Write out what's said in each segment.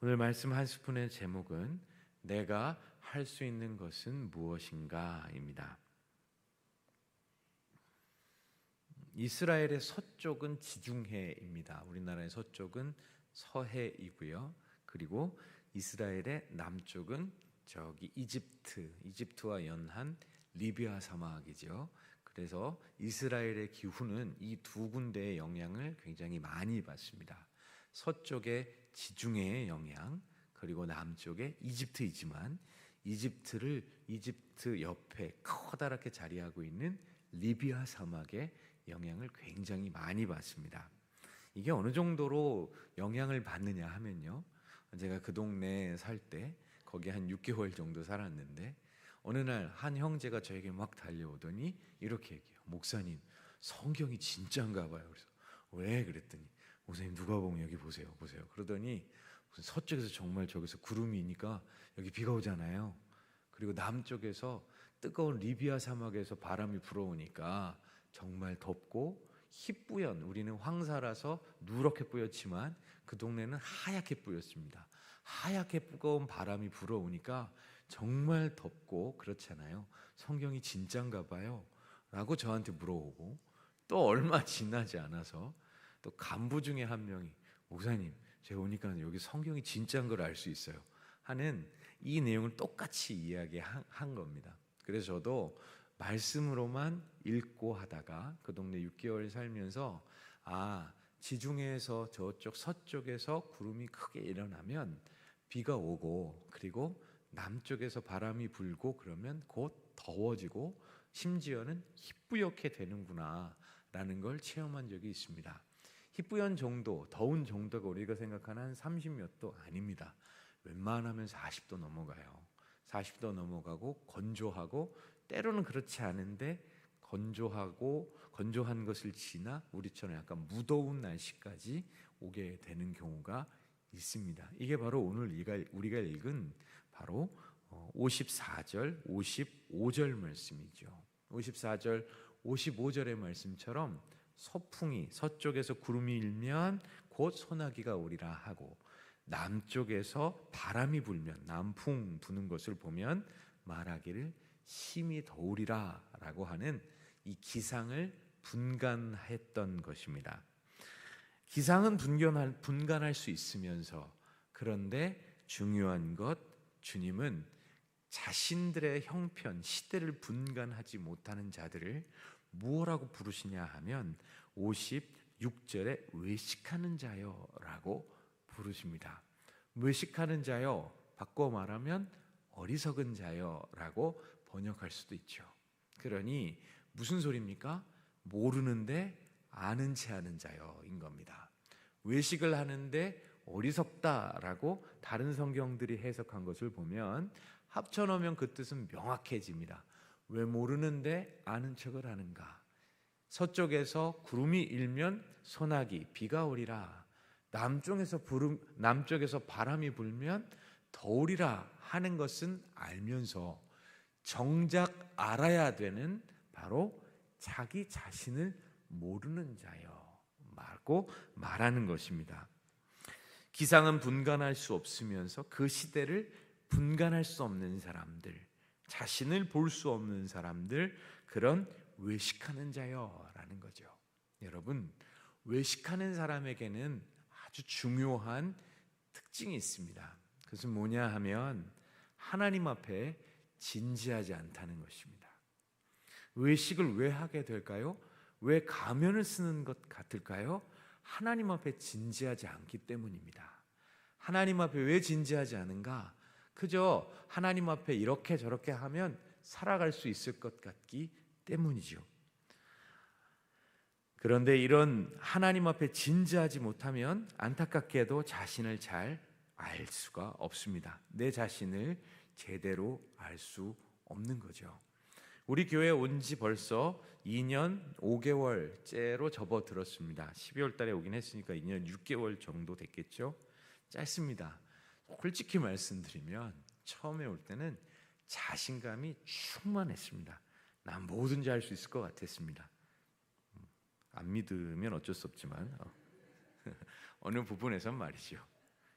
오늘 말씀 한 스푼의 제목은 내가 할 수 있는 것은 무엇인가입니다. 이스라엘의 서쪽은 지중해입니다. 우리나라의 서쪽은 서해이고요. 그리고 이스라엘의 남쪽은 저기 이집트, 이집트와 연한 리비아 사막이죠. 그래서 이스라엘의 기후는 이 두 군데의 영향을 굉장히 많이 받습니다. 서쪽의 지중해의 영향, 그리고 남쪽에 이집트이지만 이집트를 이집트 옆에 커다랗게 자리하고 있는 리비아 사막의 영향을 굉장히 많이 받습니다. 이게 어느 정도로 영향을 받느냐 하면요. 제가 그 동네에 살 때 거기 한 6개월 정도 살았는데 어느 날 한 형제가 저에게 막 달려오더니 이렇게 얘기해요. 목사님, 성경이 진짜인가 봐요. 그래서 왜 그랬더니 목사님 누가 보면 여기 보세요. 보세요. 그러더니 서쪽에서 정말 저기서 구름이니까 여기 비가 오잖아요. 그리고 남쪽에서 뜨거운 리비아 사막에서 바람이 불어오니까 정말 덥고 희뿌연 우리는 황사라서 누렇게 뿌였지만 그 동네는 하얗게 뿌였습니다. 하얗게 뜨거운 바람이 불어오니까 정말 덥고 그렇잖아요. 성경이 진짠가 봐요. 라고 저한테 물어보고 또 얼마 지나지 않아서 또 간부 중에 한 명이 목사님 제가 오니까 여기 성경이 진짜인 걸 알 수 있어요. 하는 이 내용을 똑같이 이야기한 겁니다. 그래서 저도 말씀으로만 읽고 하다가 그 동네 6개월 살면서 아 지중해에서 저쪽 서쪽에서 구름이 크게 일어나면 비가 오고 그리고 남쪽에서 바람이 불고 그러면 곧 더워지고 심지어는 희뿌옇게 되는구나 라는 걸 체험한 적이 있습니다. 희뿌연 정도, 더운 정도가 우리가 생각하는 한 30몇 도 아닙니다. 웬만하면 40도 넘어가요. 40도 넘어가고 건조하고 때로는 그렇지 않은데 건조하고 건조한 것을 지나 우리처럼 약간 무더운 날씨까지 오게 되는 경우가 있습니다. 이게 바로 오늘 우리가 읽은 바로 54절, 어, 55절 말씀이죠. 54절, 55절의 말씀처럼 서풍이 서쪽에서 구름이 일면 곧 소나기가 오리라 하고 남쪽에서 바람이 불면 남풍 부는 것을 보면 말하기를 심히 더우리라라고 하는 이 기상을 분간했던 것입니다. 기상은 분간할, 분간할 수 있으면서 그런데 중요한 것 주님은 자신들의 형편 시대를 분간하지 못하는 자들을 무엇라고 부르시냐 하면 56절에 외식하는 자요라고 부르십니다. 외식하는 자요 바꿔 말하면 어리석은 자요라고 번역할 수도 있죠. 그러니 무슨 소리입니까? 모르는데 아는 체 하는 자여인 겁니다. 외식을 하는데 어리석다라고 다른 성경들이 해석한 것을 보면 합쳐 놓으면 그 뜻은 명확해집니다. 왜 모르는데 아는 척을 하는가? 서쪽에서 구름이 일면 소나기 비가 오리라. 남쪽에서 부름 남쪽에서 바람이 불면 더우리라 하는 것은 알면서 정작 알아야 되는 바로 자기 자신을 모르는 자요. 말고 말하는 것입니다. 기상은 분간할 수 없으면서 그 시대를 분간할 수 없는 사람들, 자신을 볼 수 없는 사람들, 그런 외식하는 자요라는 거죠. 여러분, 외식하는 사람에게는 아주 중요한 특징이 있습니다. 그것은 뭐냐 하면 하나님 앞에 진지하지 않다는 것입니다. 외식을 왜 하게 될까요? 왜 가면을 쓰는 것 같을까요? 하나님 앞에 진지하지 않기 때문입니다. 하나님 앞에 왜 진지하지 않은가? 그저 하나님 앞에 이렇게 저렇게 하면 살아갈 수 있을 것 같기 때문이죠. 그런데 이런 하나님 앞에 진지하지 못하면 안타깝게도 자신을 잘 알 수가 없습니다. 내 자신을 제대로 알 수 없는 거죠. 우리 교회 온 지 벌써 2년 5개월째로 접어들었습니다. 12월 달에 오긴 했으니까 2년 6개월 정도 됐겠죠. 짧습니다. 솔직히 말씀드리면 처음에 올 때는 자신감이 충만했습니다. 난 뭐든지 할 수 있을 것 같았습니다. 안 믿으면 어쩔 수 없지만 어. 느 부분에선 말이죠.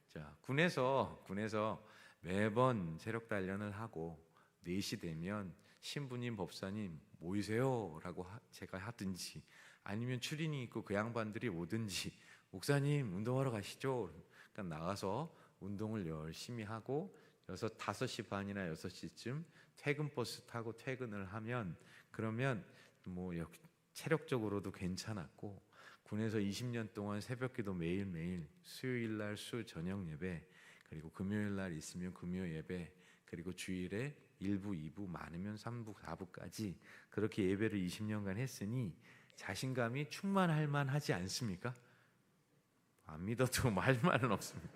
자, 군에서 군에서 매번 체력 단련을 하고 4시 되면 신부님 법사님 모이세요라고 하- 제가 하든지 아니면 추린이 있고 그 양반들이 오든지 목사님 운동하러 가시죠. 그러니까 나가서 운동을 열심히 하고 여섯 다섯 시 반이나 여섯 시쯤 퇴근 버스 타고 퇴근을 하면 그러면 뭐 역- 체력적으로도 괜찮았고 군에서 20년 동안 새벽기도 매일매일 수요일 날 수 저녁 예배 그리고 금요일 날 있으면 금요 예배 그리고 주일에 1부, 2부 많으면 3부, 4부까지 그렇게 예배를 20년간 했으니 자신감이 충만할 만하지 않습니까? 안 믿어도 말 말은 없습니다.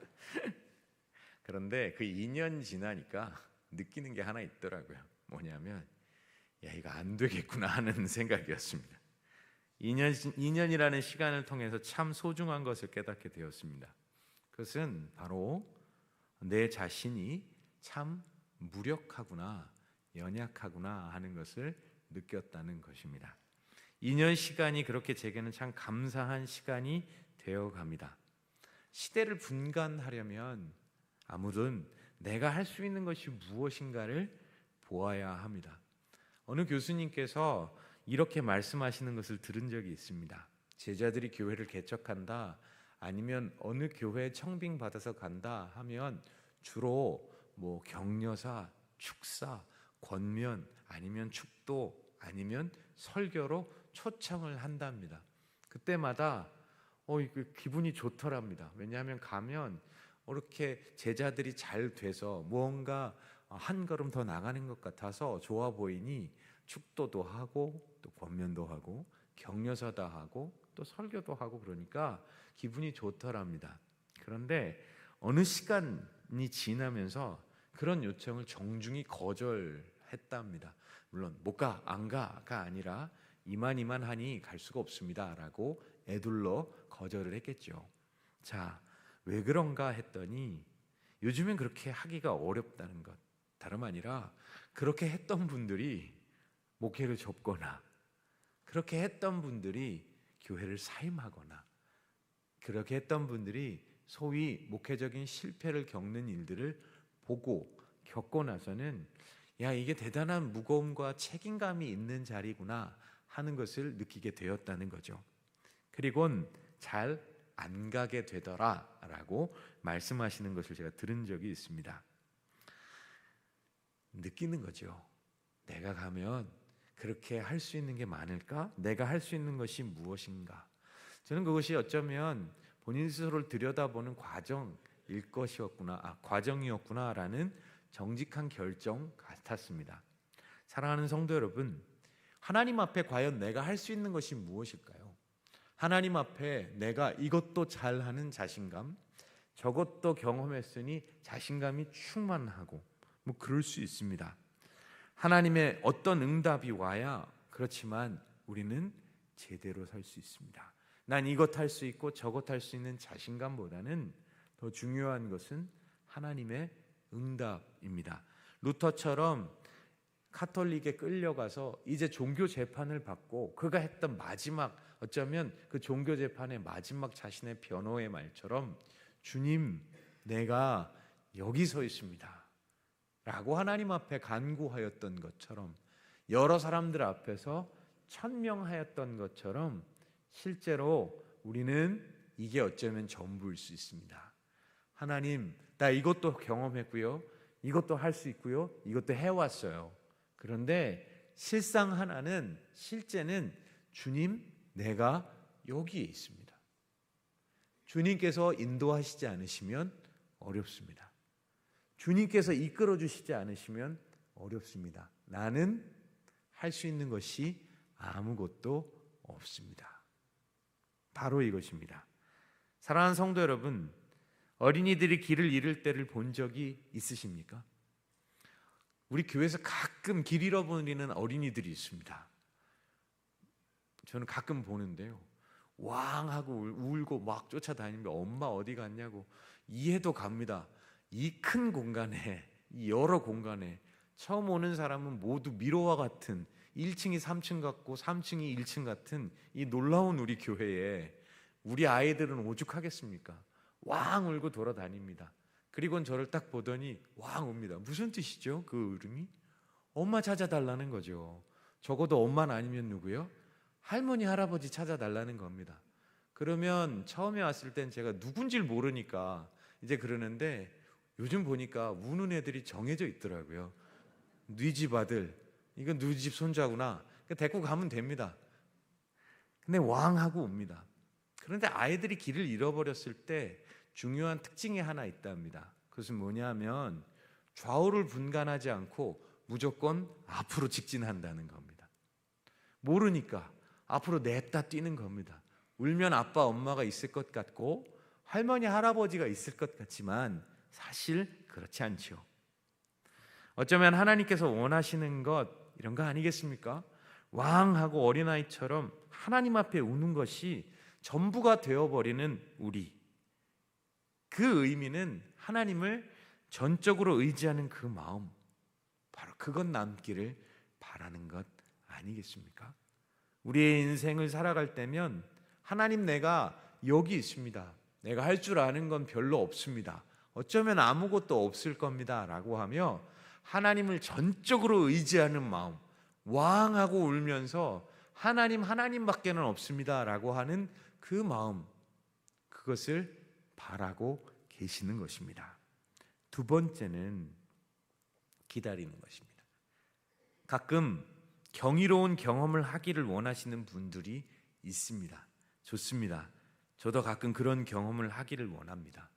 그런데 그 2년 지나니까 느끼는 게 하나 있더라고요. 뭐냐면 야 이거 안 되겠구나 하는 생각이었습니다. 2년 2년이라는 시간을 통해서 참 소중한 것을 깨닫게 되었습니다. 그것은 바로 내 자신이 참 무력하구나, 연약하구나 하는 것을 느꼈다는 것입니다. 2년 시간이 그렇게 제게는 참 감사한 시간이 되어 갑니다. 시대를 분간하려면 아무든 내가 할 수 있는 것이 무엇인가를 보아야 합니다. 어느 교수님께서 이렇게 말씀하시는 것을 들은 적이 있습니다. 제자들이 교회를 개척한다 아니면 어느 교회 청빙 받아서 간다 하면 주로 뭐 격려사, 축사, 권면 아니면 축도 아니면 설교로 초청을 한답니다. 그때마다 어 기분이 좋더랍니다. 왜냐하면 가면 이렇게 제자들이 잘 돼서 무언가 한 걸음 더 나가는 것 같아서 좋아 보이니 축도도 하고 또 권면도 하고 격려사도 하고 또 설교도 하고 그러니까 기분이 좋더랍니다. 그런데 어느 시간이 지나면서 그런 요청을 정중히 거절했답니다. 물론 못 가, 안 가가 아니라 이만 이만 하니 갈 수가 없습니다라고 애둘러 거절을 했겠죠. 자, 왜 그런가 했더니 요즘엔 그렇게 하기가 어렵다는 것. 다름 아니라 그렇게 했던 분들이 목회를 접거나 그렇게 했던 분들이 교회를 사임하거나 그렇게 했던 분들이 소위 목회적인 실패를 겪는 일들을 보고 겪고 나서는 야 이게 대단한 무거움과 책임감이 있는 자리구나 하는 것을 느끼게 되었다는 거죠. 그리곤 잘 안 가게 되더라라고 말씀하시는 것을 제가 들은 적이 있습니다. 느끼는 거죠. 내가 가면 그렇게 할 수 있는 게 많을까? 내가 할 수 있는 것이 무엇인가? 저는 그것이 어쩌면 본인 스스로를 들여다보는 과정일 것이었구나, 아, 과정이었구나라는 정직한 결정 같았습니다. 사랑하는 성도 여러분, 하나님 앞에 과연 내가 할 수 있는 것이 무엇일까요? 하나님 앞에 내가 이것도 잘하는 자신감, 저것도 경험했으니 자신감이 충만하고 뭐 그럴 수 있습니다. 하나님의 어떤 응답이 와야 그렇지만 우리는 제대로 살 수 있습니다. 난 이것 할 수 있고 저것 할 수 있는 자신감보다는 더 중요한 것은 하나님의 응답입니다. 루터처럼 카톨릭에 끌려가서 이제 종교 재판을 받고 그가 했던 마지막 어쩌면 그 종교 재판의 마지막 자신의 변호의 말처럼 주님 내가 여기 서 있습니다. 라고 하나님 앞에 간구하였던 것처럼 여러 사람들 앞에서 천명하였던 것처럼 실제로 우리는 이게 어쩌면 전부일 수 있습니다. 하나님, 나 이것도 경험했고요. 이것도 할 수 있고요. 이것도 해왔어요. 그런데 실상 하나는 실제는 주님, 내가 여기에 있습니다. 주님께서 인도하시지 않으시면 어렵습니다. 주님께서 이끌어 주시지 않으시면 어렵습니다. 나는 할 수 있는 것이 아무것도 없습니다. 바로 이것입니다. 사랑하는 성도 여러분, 어린이들이 길을 잃을 때를 본 적이 있으십니까? 우리 교회에서 가끔 길 잃어버리는 어린이들이 있습니다. 저는 가끔 보는데요. 왕 하고 울고 막 쫓아다니며 엄마 어디 갔냐고 이해도 갑니다. 이 큰 공간에 이 여러 공간에 처음 오는 사람은 모두 미로와 같은 1층이 3층 같고 3층이 1층 같은 이 놀라운 우리 교회에 우리 아이들은 오죽하겠습니까? 왕 울고 돌아다닙니다. 그리고는 저를 딱 보더니 왕 옵니다. 무슨 뜻이죠? 그 울음이? 엄마 찾아달라는 거죠. 적어도 엄마는 아니면 누구요? 할머니, 할아버지 찾아달라는 겁니다. 그러면 처음에 왔을 땐 제가 누군지 모르니까 이제 그러는데 요즘 보니까 우는 애들이 정해져 있더라고요. 뉘집 아들, 이건 누집 손자구나. 데리고 가면 됩니다. 근데 왕 하고 옵니다. 그런데 아이들이 길을 잃어버렸을 때 중요한 특징이 하나 있답니다. 그것은 뭐냐면 좌우를 분간하지 않고 무조건 앞으로 직진한다는 겁니다. 모르니까 앞으로 냈다 뛰는 겁니다. 울면 아빠 엄마가 있을 것 같고 할머니 할아버지가 있을 것 같지만 사실 그렇지 않죠. 어쩌면 하나님께서 원하시는 것 이런 거 아니겠습니까? 왕하고 어린아이처럼 하나님 앞에 우는 것이 전부가 되어버리는 우리. 그 의미는 하나님을 전적으로 의지하는 그 마음, 바로 그것 남기를 바라는 것 아니겠습니까? 우리의 인생을 살아갈 때면 하나님 내가 여기 있습니다. 내가 할 줄 아는 건 별로 없습니다. 어쩌면 아무것도 없을 겁니다. 라고 하며 하나님을 전적으로 의지하는 마음, 왕하고 울면서 하나님, 하나님밖에는 없습니다. 라고 하는 그 마음, 그것을 바라고 계시는 것입니다. 두 번째는 기다리는 것입니다. 가끔 경이로운 경험을 하기를 원하시는 분들이 있습니다. 좋습니다. 저도 가끔 그런 경험을 하기를 원합니다.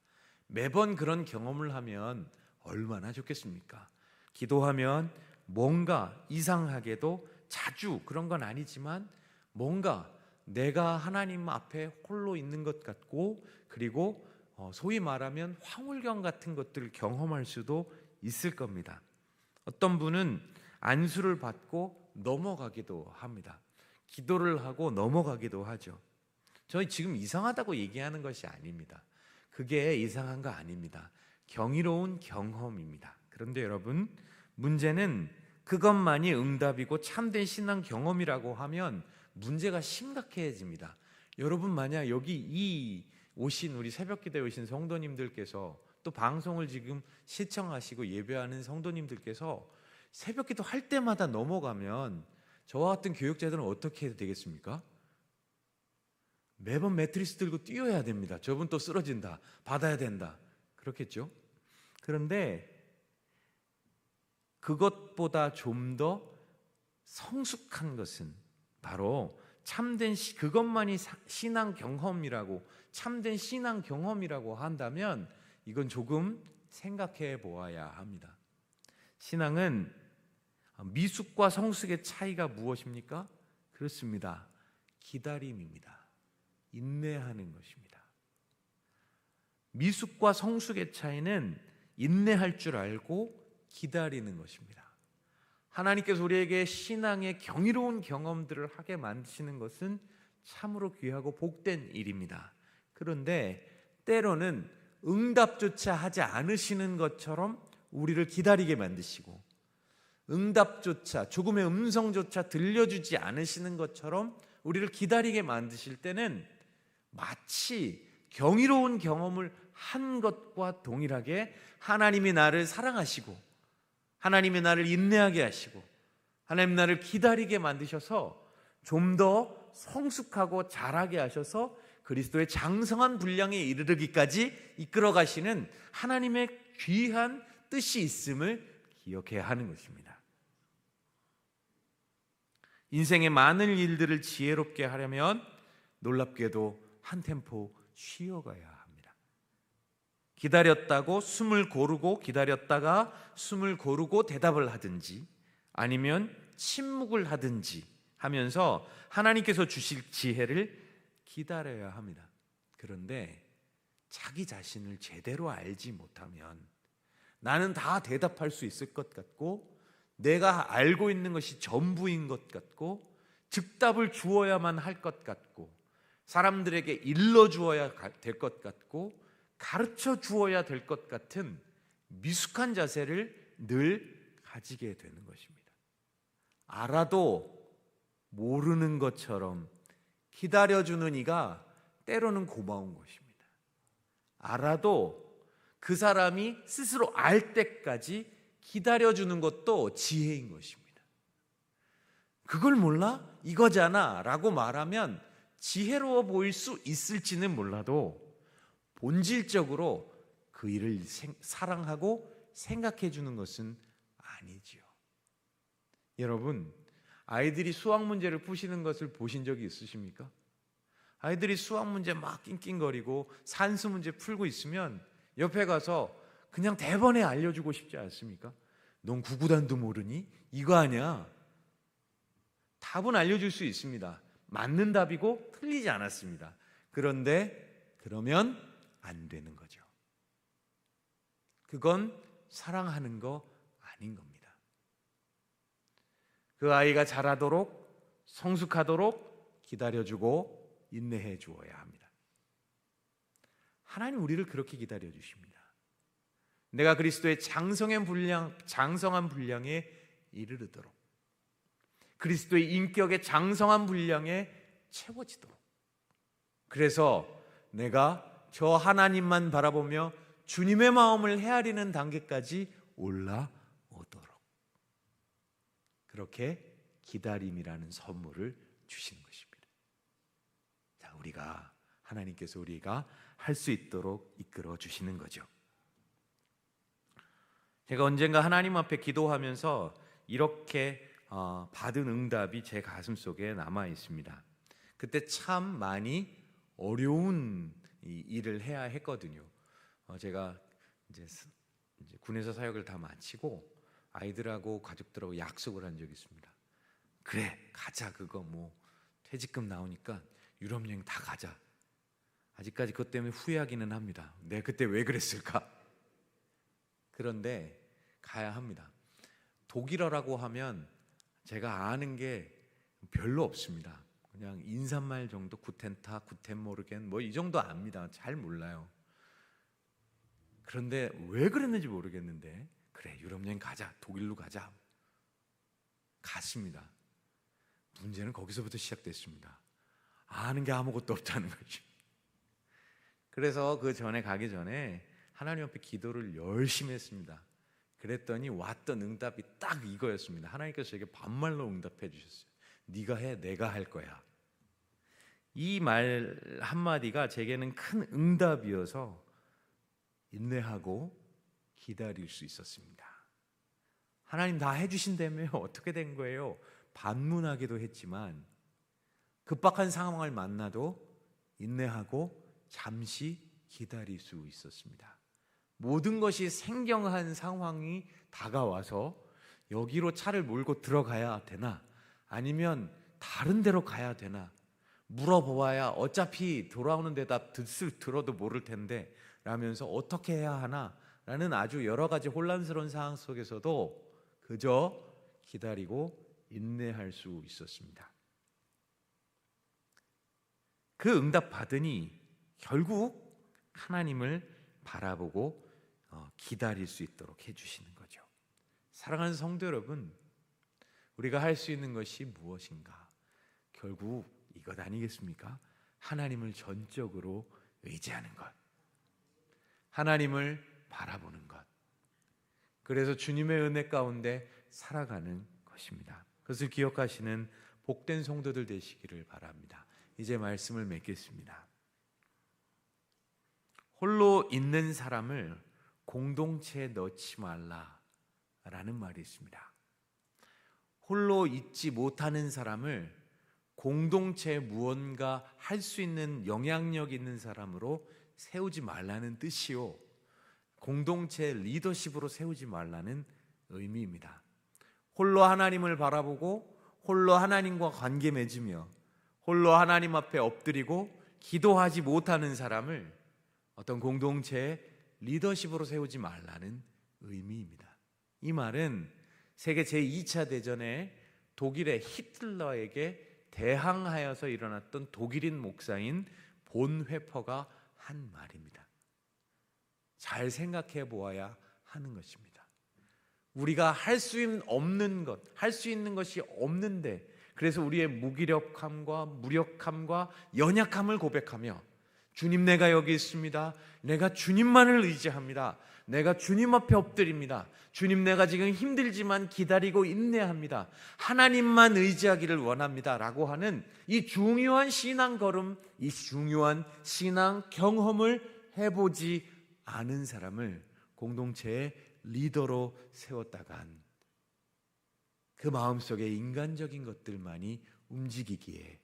매번 그런 경험을 하면 얼마나 좋겠습니까? 기도하면 뭔가 이상하게도 자주 그런 건 아니지만 뭔가 내가 하나님 앞에 홀로 있는 것 같고 그리고 어, 소위 말하면 황홀경 같은 것들을 경험할 수도 있을 겁니다. 어떤 분은 안수를 받고 넘어가기도 합니다. 기도를 하고 넘어가기도 하죠. 저희 지금 이상하다고 얘기하는 것이 아닙니다. 그게 이상한 거 아닙니다. 경이로운 경험입니다. 그런데 여러분, 문제는 그것만이 응답이고 참된 신앙 경험이라고 하면 문제가 심각해집니다. 여러분 만약 여기 이 오신 우리 새벽 기도에 오신 성도님들께서 또 방송을 지금 시청하시고 예배하는 성도님들께서 새벽 기도 할 때마다 넘어가면 저와 같은 교육자들은 어떻게 해야 되겠습니까? 매번 매트리스 들고 뛰어야 됩니다. 저분 또 쓰러진다. 받아야 된다. 그렇겠죠? 그런데 그것보다 좀 더 성숙한 것은 바로 참된 시, 그것만이 신앙 경험이라고 참된 신앙 경험이라고 한다면 이건 조금 생각해 보아야 합니다. 신앙은 미숙과 성숙의 차이가 무엇입니까? 그렇습니다. 기다림입니다. 인내하는 것입니다. 미숙과 성숙의 차이는 인내할 줄 알고 기다리는 것입니다. 하나님께서 우리에게 신앙의 경이로운 경험들을 하게 만드시는 것은 참으로 귀하고 복된 일입니다. 그런데 때로는 응답조차 하지 않으시는 것처럼 우리를 기다리게 만드시고 응답조차 조금의 음성조차 들려주지 않으시는 것처럼 우리를 기다리게 만드실 때는 마치 경이로운 경험을 한 것과 동일하게 하나님이 나를 사랑하시고 하나님이 나를 인내하게 하시고 하나님 나를 기다리게 만드셔서 좀 더 성숙하고 자라게 하셔서 그리스도의 장성한 분량에 이르르기까지 이끌어 가시는 하나님의 귀한 뜻이 있음을 기억해야 하는 것입니다. 인생의 많은 일들을 지혜롭게 하려면 놀랍게도 한 템포 쉬어가야 기다렸다고 숨을 고르고 기다렸다가 숨을 고르고 대답을 하든지 아니면 침묵을 하든지 하면서 하나님께서 주실 지혜를 기다려야 합니다. 그런데 자기 자신을 제대로 알지 못하면 나는 다 대답할 수 있을 것 같고 내가 알고 있는 것이 전부인 것 같고 즉답을 주어야만 할 것 같고 사람들에게 일러 주어야 될 것 같고 가르쳐 주어야 될 것 같은 미숙한 자세를 늘 가지게 되는 것입니다. 알아도 모르는 것처럼 기다려주는 이가 때로는 고마운 것입니다. 알아도 그 사람이 스스로 알 때까지 기다려주는 것도 지혜인 것입니다. 그걸 몰라? 이거잖아. 라고 말하면 지혜로워 보일 수 있을지는 몰라도 본질적으로 그 일을 생, 사랑하고 생각해 주는 것은 아니지요. 여러분, 아이들이 수학 문제를 푸시는 것을 보신 적이 있으십니까? 아이들이 수학 문제 막 낑낑거리고 산수 문제 풀고 있으면 옆에 가서 그냥 대번에 알려주고 싶지 않습니까? 넌 구구단도 모르니? 이거 아니야. 답은 알려줄 수 있습니다. 맞는 답이고 틀리지 않았습니다. 그런데 그러면 안 되는 거죠. 그건 사랑하는 거 아닌 겁니다. 그 아이가 자라도록 성숙하도록 기다려주고 인내해 주어야 합니다. 하나님 우리를 그렇게 기다려 주십니다. 내가 그리스도의 장성한 분량, 장성한 분량에 이르르도록 그리스도의 인격의 장성한 분량에 채워지도록 그래서 내가 저 하나님만 바라보며 주님의 마음을 헤아리는 단계까지 올라오도록 그렇게 기다림이라는 선물을 주시는 것입니다. 자, 우리가 하나님께서 우리가 할 수 있도록 이끌어 주시는 거죠. 제가 언젠가 하나님 앞에 기도하면서 이렇게 어, 받은 응답이 제 가슴 속에 남아 있습니다. 그때 참 많이 어려운 일을 해야 했거든요. 어, 제가 이제, 이제 군에서 사역을 다 마치고 아이들하고 가족들하고 약속을 한 적이 있습니다. 그래 가자 그거 뭐 퇴직금 나오니까 유럽 여행 다 가자. 아직까지 그것 때문에 후회하기는 합니다. 내가 그때 왜 그랬을까? 그런데 가야 합니다. 독일어라고 하면 제가 아는 게 별로 없습니다. 그냥 인사말 정도 구텐타, 구텐모르겐 뭐 이 정도 압니다. 잘 몰라요. 그런데 왜 그랬는지 모르겠는데 그래 유럽 여행 가자 독일로 가자 갔습니다. 문제는 거기서부터 시작됐습니다. 아는 게 아무것도 없다는 거죠. 그래서 그 전에 가기 전에 하나님 앞에 기도를 열심히 했습니다. 그랬더니 왔던 응답이 딱 이거였습니다. 하나님께서 제게 반말로 응답해 주셨어요. 네가 해, 내가 할 거야. 이 말 한마디가 제게는 큰 응답이어서 인내하고 기다릴 수 있었습니다. 하나님 다 해주신다며 어떻게 된 거예요? 반문하기도 했지만 급박한 상황을 만나도 인내하고 잠시 기다릴 수 있었습니다. 모든 것이 생경한 상황이 다가와서 여기로 차를 몰고 들어가야 되나 아니면 다른 데로 가야 되나 물어보아야 어차피 돌아오는 대답 듣을 들어도 모를 텐데 라면서 어떻게 해야 하나 라는 아주 여러 가지 혼란스러운 상황 속에서도 그저 기다리고 인내할 수 있었습니다. 그 응답 받으니 결국 하나님을 바라보고 어, 기다릴 수 있도록 해주시는 거죠. 사랑하는 성도 여러분, 우리가 할 수 있는 것이 무엇인가? 결국 이것 아니겠습니까? 하나님을 전적으로 의지하는 것, 하나님을 바라보는 것. 그래서 주님의 은혜 가운데 살아가는 것입니다. 그것을 기억하시는 복된 성도들 되시기를 바랍니다. 이제 말씀을 맺겠습니다. 홀로 있는 사람을 공동체에 넣지 말라라는 말이 있습니다. 홀로 있지 못하는 사람을 공동체에 무언가 할 수 있는 영향력 있는 사람으로 세우지 말라는 뜻이요. 공동체 리더십으로 세우지 말라는 의미입니다. 홀로 하나님을 바라보고 홀로 하나님과 관계 맺으며 홀로 하나님 앞에 엎드리고 기도하지 못하는 사람을 어떤 공동체의 리더십으로 세우지 말라는 의미입니다. 이 말은 세계 제2차 대전에 독일의 히틀러에게 대항하여서 일어났던 독일인 목사인 본회퍼가 한 말입니다. 잘 생각해 보아야 하는 것입니다. 우리가 할 수 없는 것, 할 수 있는 것이 없는데 그래서 우리의 무기력함과 무력함과 연약함을 고백하며 주님 내가 여기 있습니다. 내가 주님만을 의지합니다. 내가 주님 앞에 엎드립니다. 주님 내가 지금 힘들지만 기다리고 인내합니다. 하나님만 의지하기를 원합니다. 라고 하는 이 중요한 신앙 걸음, 이 중요한 신앙 경험을 해보지 않은 사람을 공동체의 리더로 세웠다간 그 마음속에 인간적인 것들만이 움직이기에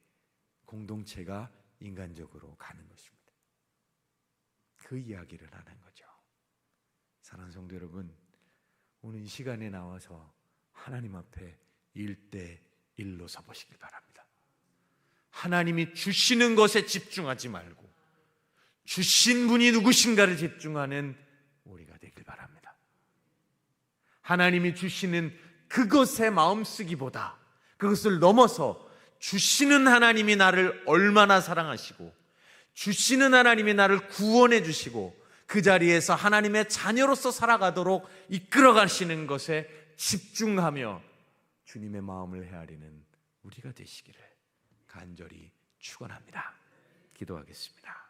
공동체가 인간적으로 가는 것입니다. 그 이야기를 하는 거죠. 사랑하는 성도 여러분, 오늘 이 시간에 나와서 하나님 앞에 일대 일로 서보시길 바랍니다. 하나님이 주시는 것에 집중하지 말고 주신 분이 누구신가를 집중하는 우리가 되길 바랍니다. 하나님이 주시는 그것에 마음 쓰기보다 그것을 넘어서 주시는 하나님이 나를 얼마나 사랑하시고 주시는 하나님이 나를 구원해 주시고 그 자리에서 하나님의 자녀로서 살아가도록 이끌어 가시는 것에 집중하며 주님의 마음을 헤아리는 우리가 되시기를 간절히 축원합니다. 기도하겠습니다.